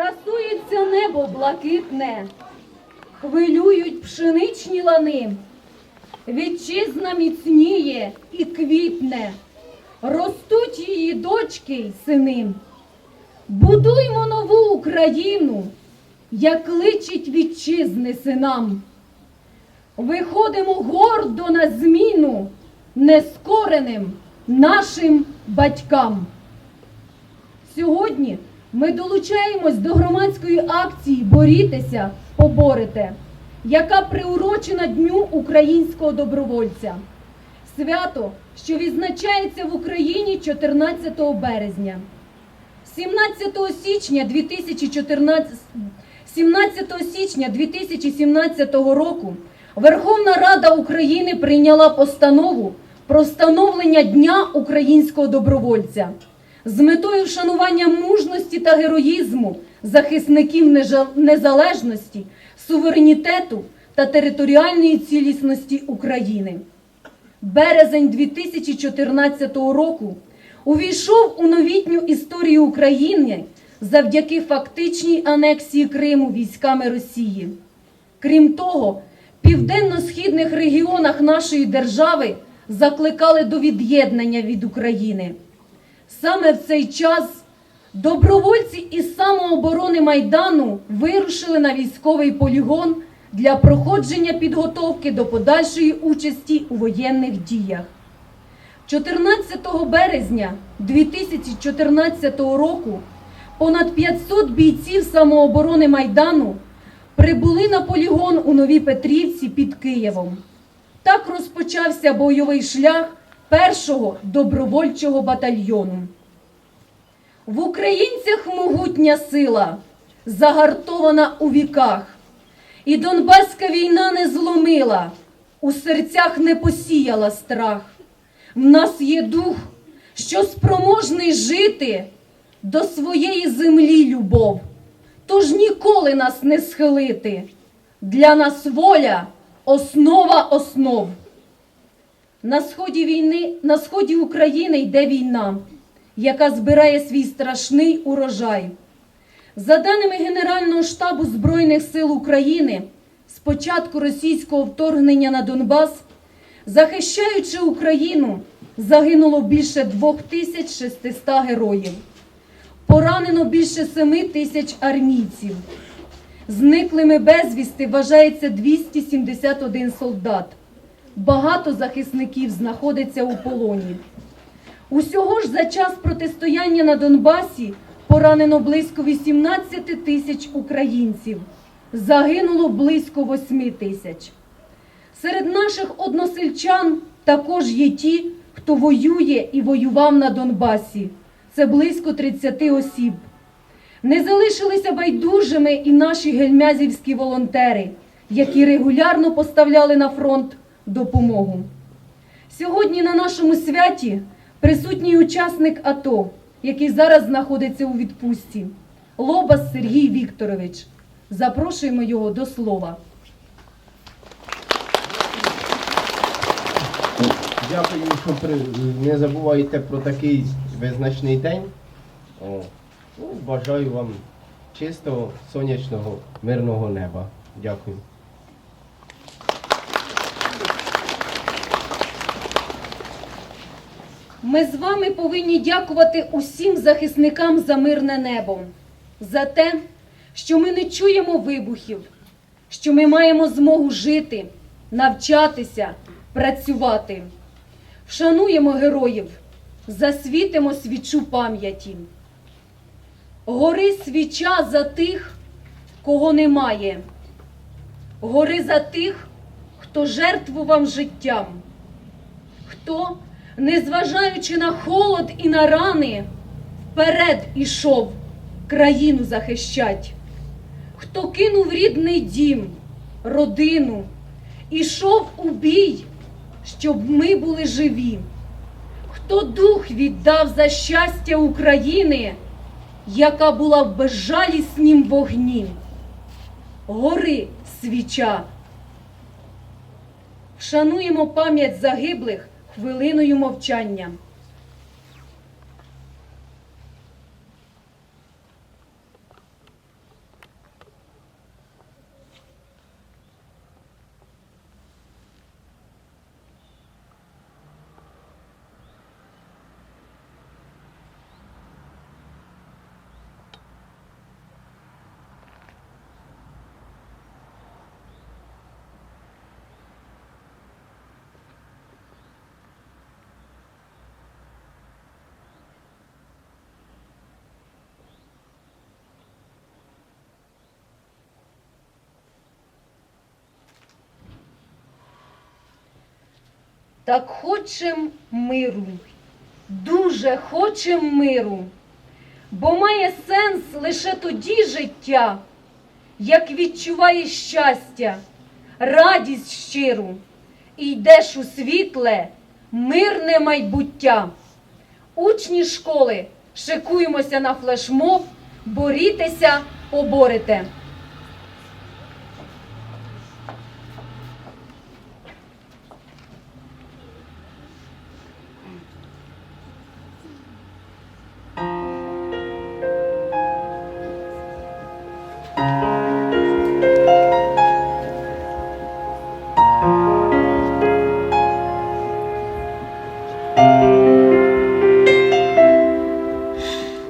Красується небо блакитне, хвилюють пшеничні лани, вітчизна міцніє і квітне, ростуть її дочки й сини. Будуймо нову Україну, як личить вітчизни синам. Виходимо гордо на зміну нескореним нашим батькам. Сьогодні ми долучаємось до громадської акції Борітеся, поборете, яка приурочена Дню українського добровольця. Свято, що відзначається в Україні 14 березня. 17 січня 2014 17 січня 2017 року Верховна Рада України прийняла постанову про встановлення Дня українського добровольця з метою вшанування мужності та героїзму захисників незалежності, суверенітету та територіальної цілісності України. Березень 2014 року увійшов у новітню історію України завдяки фактичній анексії Криму військами Росії. Крім того, південно-східних регіонах нашої держави закликали до від'єднання від України. Саме в цей час добровольці із самооборони Майдану вирушили на військовий полігон для проходження підготовки до подальшої участі у воєнних діях. 14 березня 2014 року понад 500 бійців самооборони Майдану прибули на полігон у Новій Петрівці під Києвом. Так розпочався бойовий шлях першого добровольчого батальйону. В українцях могутня сила, загартована у віках, і Донбаська війна не зломила, у серцях не посіяла страх. В нас є дух, що спроможний жити до своєї землі любов, тож ніколи нас не схилити. Для нас воля основа основ. На сході війни, на сході України йде війна, яка збирає свій страшний урожай. За даними Генерального штабу Збройних сил України, з початку російського вторгнення на Донбас, захищаючи Україну, загинуло більше 2600 героїв. Поранено більше 7 тисяч армійців. Зниклими безвісти вважається 271 солдат. Багато захисників знаходиться у полоні. Усього ж за час протистояння на Донбасі поранено близько 18 тисяч українців. Загинуло близько 8 тисяч. Серед наших односельчан також є ті, хто воює і воював на Донбасі. Це близько 30 осіб. Не залишилися байдужими і наші гельмязівські волонтери, які регулярно поставляли на фронт допомогу. Сьогодні на нашому святі присутній учасник АТО, який зараз знаходиться у відпустці, Лобас Сергій Вікторович. Запрошуємо його до слова. Дякую, що не забуваєте про такий визначний день. О. Ну, бажаю вам чистого, сонячного, мирного неба. Дякую. Ми з вами повинні дякувати усім захисникам за мирне небо, за те, що ми не чуємо вибухів, що ми маємо змогу жити, навчатися, працювати. Вшануємо героїв, засвітимо свічу пам'яті. Гори свіча за тих, кого немає. Гори за тих, хто жертвував життям хто, незважаючи на холод і на рани, вперед ішов країну захищать, хто кинув рідний дім, родину, ішов у бій, щоб ми були живі, хто дух віддав за щастя України, яка була в безжаліснім вогні, гори свіча. Вшануємо пам'ять загиблих хвилиною мовчання. Так хочем миру, дуже хочем миру, бо має сенс лише тоді життя, як відчуваєш щастя, радість щиру, і йдеш у світле, мирне майбуття. Учні школи, шикуємося на флешмоб, борітеся, поборете.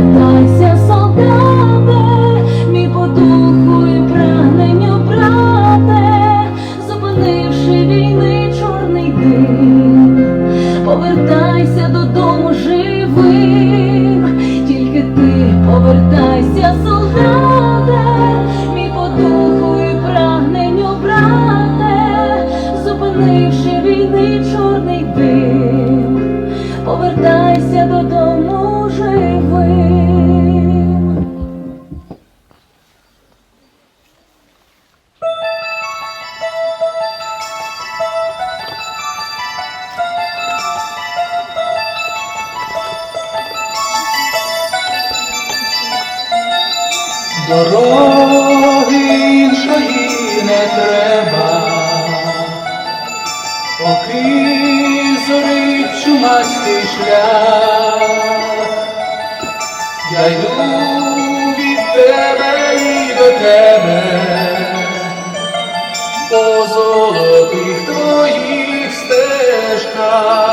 повертайся, солдате, мій по духу і прагненню, брате, зупинивши війни чорний дим, повертайся додому живим, тільки ти повертайся, солдате, мій по духу і прагненню, брате, зупинивши війни чорний дим. Повертайся додому живим. Зорить шлях, я йду від тебе і до тебе, по золотих твоїх стежках.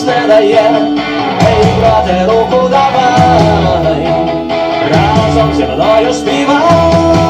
ніч не дає, Ей, брате, руку давай, разом зі мною співай.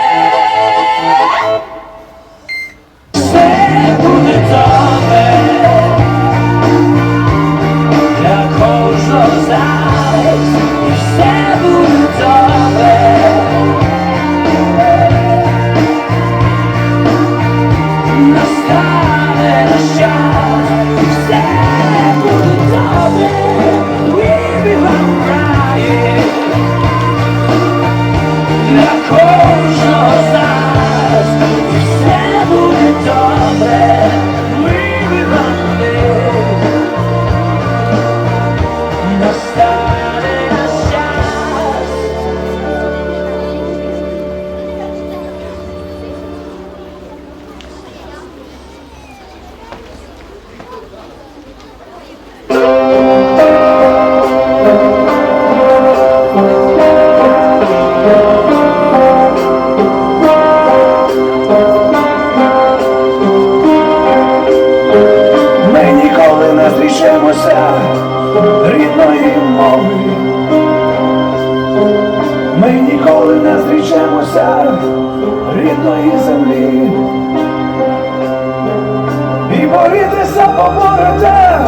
борітеся, поборете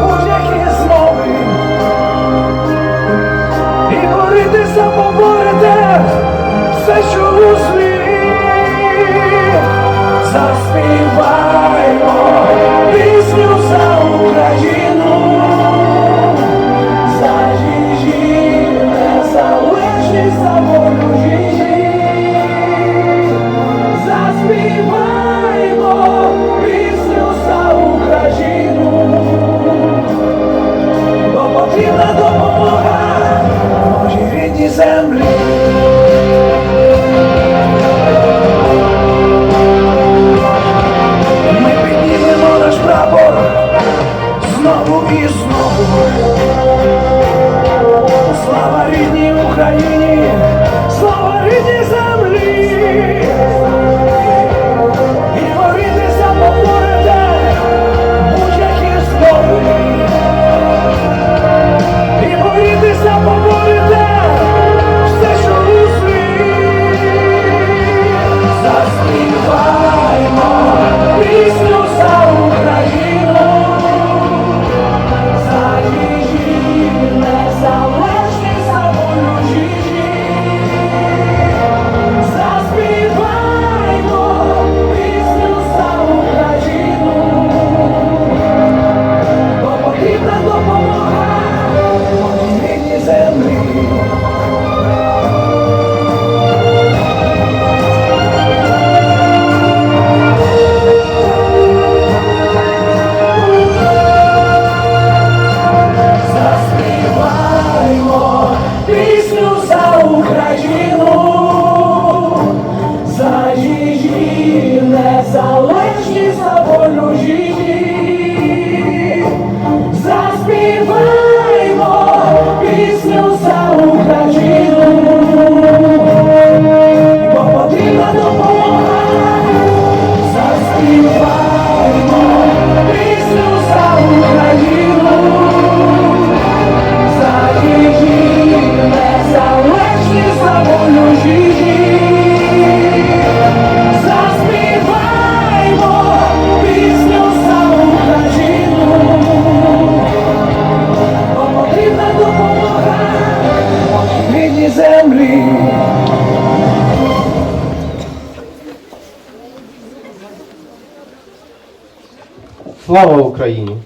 будь-які змови. І борітеся, поборете все, що у злі. Заспіваємо пісню за Україну. За їжі, незалежність, за волю жінки. Hoje sabor. Слава Україні!